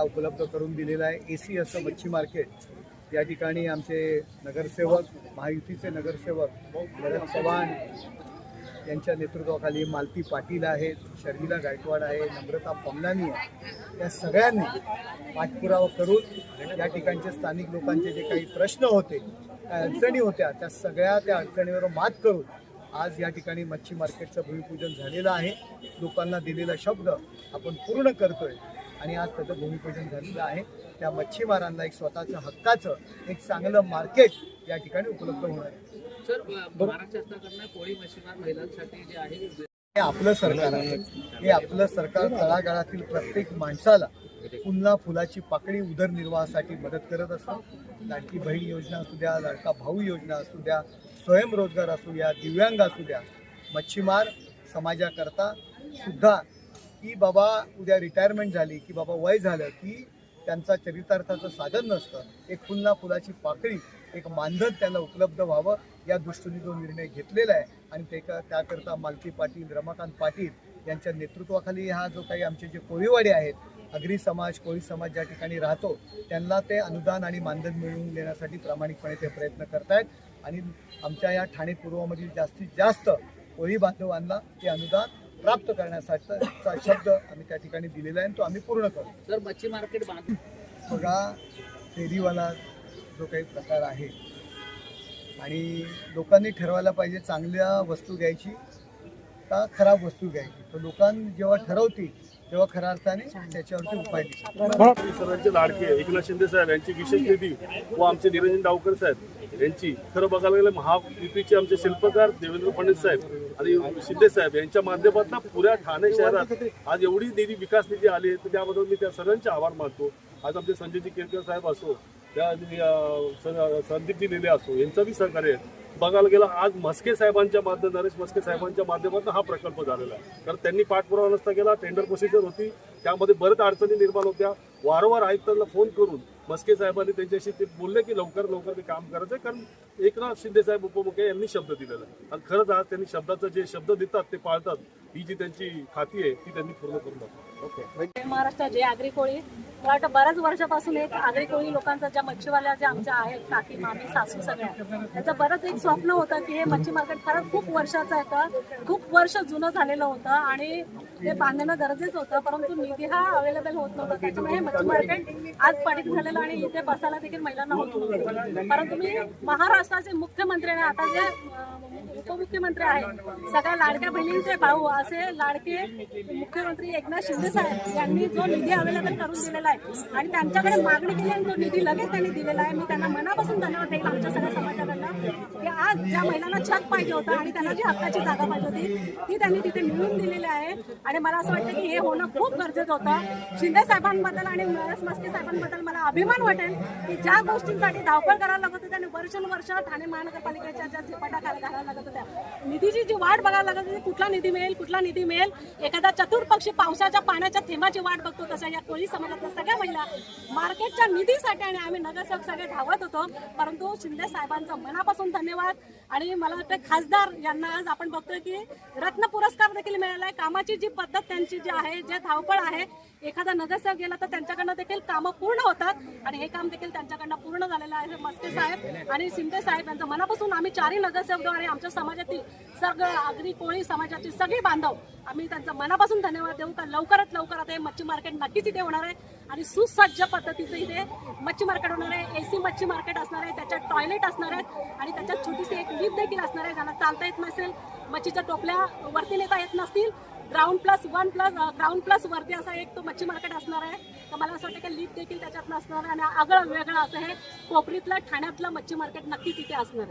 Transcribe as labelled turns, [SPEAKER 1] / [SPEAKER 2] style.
[SPEAKER 1] हा उपलब्ध करून दिलेला आहे. ए सी असं मच्छी मार्केट या ठिकाणी आमचे नगरसेवक महायुतीचे नगरसेवक भरत चव्हाण यांच्या नेतृत्वाखाली मालती पाटील आहेत शर्मिला गायकवाड आहे नम्रता पमलानी आहे. या सगळ्यांनी पाठपुरावा करून या ठिकाणचे स्थानिक लोकांचे जे काही प्रश्न होते काय अडचणी होत्या त्या सगळ्या त्या अडचणीवर मात करून आज या ठिकाणी मच्छी मार्केटचं भूमिपूजन झालेलं आहे. लोकांना दिलेला शब्द आपण पूर्ण करतोय. आणि आज त्याचं भूमिपूजन झालेलं आहे. त्या मच्छीमारांना एक स्वतःचं हक्काचं एक चांगलं मार्केट या ठिकाणी उपलब्ध होणार आहे.
[SPEAKER 2] सर महाराष्ट्र शासनाकडनं कोळी मच्छीमार महिलांसाठी जे आहे
[SPEAKER 1] हे आपलं सरकार आहे. हे आपलं सरकार तळागाळातील प्रत्येक माणसाला पुन्हा फुलाची पाकळी उदरनिर्वाहासाठी मदत करत असतं. लाडकी बहीण योजना असू द्या लाडका भाऊ योजना असू द्या स्वयंरोजगार असू द्या दिव्यांग असू द्या मच्छीमार समाजाकरता सुद्धा की बाबा उद्या रिटायरमेंट झाली की बाबा वय झालं की त्यांचा चरितार्थाचं साधन नसतं. एक फुलना फुलाची पाकळी एक मानधन त्यांना उपलब्ध व्हावं या दृष्टीने जो निर्णय घेतलेला आहे. आणि ते का त्याकरता मालती पाटील रमाकांत पाटील यांच्या नेतृत्वाखाली हा जो काही आमचे जे कोळीवाडे आहेत अग्री समाज कोळी समाज ज्या ठिकाणी राहतो त्यांना ते अनुदान आणि मानधन मिळवून देण्यासाठी प्रामाणिकपणे ते प्रयत्न करतायत. आणि आमच्या या ठाणे पूर्वमधील जास्तीत जास्त कोळी बांधवांना ते अनुदान प्राप्त करण्यासाठीचा शब्द आम्ही त्या ठिकाणी दिलेला आहे आणि तो आम्ही पूर्ण करू
[SPEAKER 2] सर मच्छी मार्केट बांध
[SPEAKER 1] बघा फेरीवाला जो काही प्रकार आहे आणि लोकांनी ठरवायला पाहिजे चांगल्या वस्तू घ्यायची का खराब वस्तू घ्यायची. तर लोकांनी जेव्हा ठरवतील तेव्हा खऱ्या अर्थाने त्याच्यावरती उपाय दिसतील
[SPEAKER 3] सर्वांचे लाडके एकनाथ शिंदे साहेब यांची विशेष निधी व आमचे निरंजन डावकर साहेब यांची खरं बघायला गेलं महायुतीचे आमचे शिल्पकार देवेंद्र फडणवीस साहेब आणि शिंदे साहेब यांच्या माध्यमातून पुऱ्या ठाणे शहरात आज एवढी निधी विकास निधी आली आहे तर त्याबद्दल मी त्या सर्वांचे आभार मानतो. आज आमचे संजयजी केरकर साहेब असो त्या संदीपजी लेले असो यांचं बी सहकार्य आहे. बघायला गेलं आज म्हस्के साहेबांच्या माध्यम नरेश म्हस्के साहेबांच्या माध्यमातून हा प्रकल्प झालेला आहे. कारण त्यांनी पाठपुरावा नसता केला टेंडर प्रोसिजर होती त्यामध्ये बरेच अडचणी निर्माण होत्या. वारंवार आयुक्तांना फोन करून मस्के साहेबांनी त्यांच्याशी ते बोलले की लवकर लवकर ते काम करायचं आहे. कारण एकनाथ शिंदे साहेब उपमुख्य यांनी शब्द दिलेला आहे आणि खरंच आज त्यांनी शब्दाचं जे शब्द देतात ते पाळतात ही जी त्यांची खाती आहे ती त्यांनी पूर्ण करून दाखवली
[SPEAKER 1] ओके
[SPEAKER 4] महाराष्ट्र जे आगरी कोळी मला वाटतं बऱ्याच वर्षापासून एक आगरी कोळी लोकांचा ज्या मच्छीवाल्या ज्या आमच्या आहेत काकी मामी सासू सगळ्या त्याचं बरंच एक स्वप्न होतं की हे मच्छी मार्केट खरंच खूप वर्षाचं होतं खूप वर्ष जुनं झालेलं होतं आणि ते बांधणं गरजेचं होतं परंतु निधी हा अवेलेबल होत नव्हता. त्याच्यामुळे हे मच्छी मार्केट आज पडीक झालेलं आणि इथे बसायला देखील महिलांना होत नव्हतं. परंतु मी महाराष्ट्राचे मुख्यमंत्री आणि आता जे उपमुख्यमंत्री आहे सगळ्या लाडक्या बहिणींचे भाऊ असे लाडके मुख्यमंत्री एकनाथ शिंदे साहेब यांनी जो निधी अवेलेबल करून दिलेला आहे आणि त्यांच्याकडे मागणी केली आणि तो निधी लगेच त्यांनी दिलेला आहे. मी त्यांना मनापासून धन्यवाद देईल आमच्या सगळ्या समाजाकडनं की आज ज्या महिलांना छत पाहिजे होतं आणि त्यांना जी हक्काची जागा पाहिजे होती ती त्यांनी तिथे मिळवून दिलेली आहे. आणि मला असं वाटतं की हे होणं खूप गरजेचं होतं. शिंदे साहेबांबद्दल आणि नरेश मस्के साहेबांबद्दल मला अभिमान वाटेल की ज्या गोष्टींसाठी धावपळ करायला लागत होती त्यांनी वर्षानुवर्ष ठाणे महानगरपालिकेच्या ज्या झिपाटा घालायला लागत होत्या निधीची जी वाट बघायला लागत होती कुठला निधी मिळेल कुठला निधी मिळेल? एखादा चतुर्पक्षी पावसाच्या पाण्याच्या थेंबाची वाट बघतो तशा या कोळी समाजातल्या सगळ्या महिला मार्केटच्या निधीसाठी आणि आम्ही नगरसेवक सगळे धावत होतो. परंतु शिंदे साहेबांचा मनापासून धन्यवाद. आणि मला वाटतं खासदार यांना आज आपण बघतोय की रत्न पुरस्कार देखील मिळाला आहे कामाची जी पद्धत त्यांची जी आहे जे धावपळ आहे एखादा नगरसेवक गेला तर त्यांच्याकडनं देखील कामं पूर्ण होतात. आणि हे काम देखील त्यांच्याकडनं पूर्ण झालेलं आहे मस्के साहेब आणि शिंदे साहेब यांचं मनापासून आम्ही चारही नगरसेवक आमच्या समाजातील सगळं आगरी कोळी समाजाची सगळी बांधव आम्ही त्यांचं मनापासून धन्यवाद देऊ. का लवकरात लवकर आता हे मच्छी मार्केट नक्कीच इथे होणार आहे आणि सुसज्ज पद्धतीचं इथे मच्छी मार्केट होणार आहे. एसी मच्छी मार्केट असणार आहे त्याच्यात टॉयलेट असणार आहेत आणि त्याच्यात छोटीशी एक लिफ्ट देखील असणार आहे ज्यांना चालता येत नसेल मच्छीच्या टोपल्या वरती नेता येत नसतील. Ground plus one plus ground plus वरती असा एक तो मच्छी मार्केट असणार आहे. तर मला असं वाटतं की लिफ्ट देखील त्याच्यात असणार आहे आणि आगळं वेगळं असं हे कोपरीतलं ठाण्यातलं मच्छी मार्केट नक्कीच इथे असणार आहे.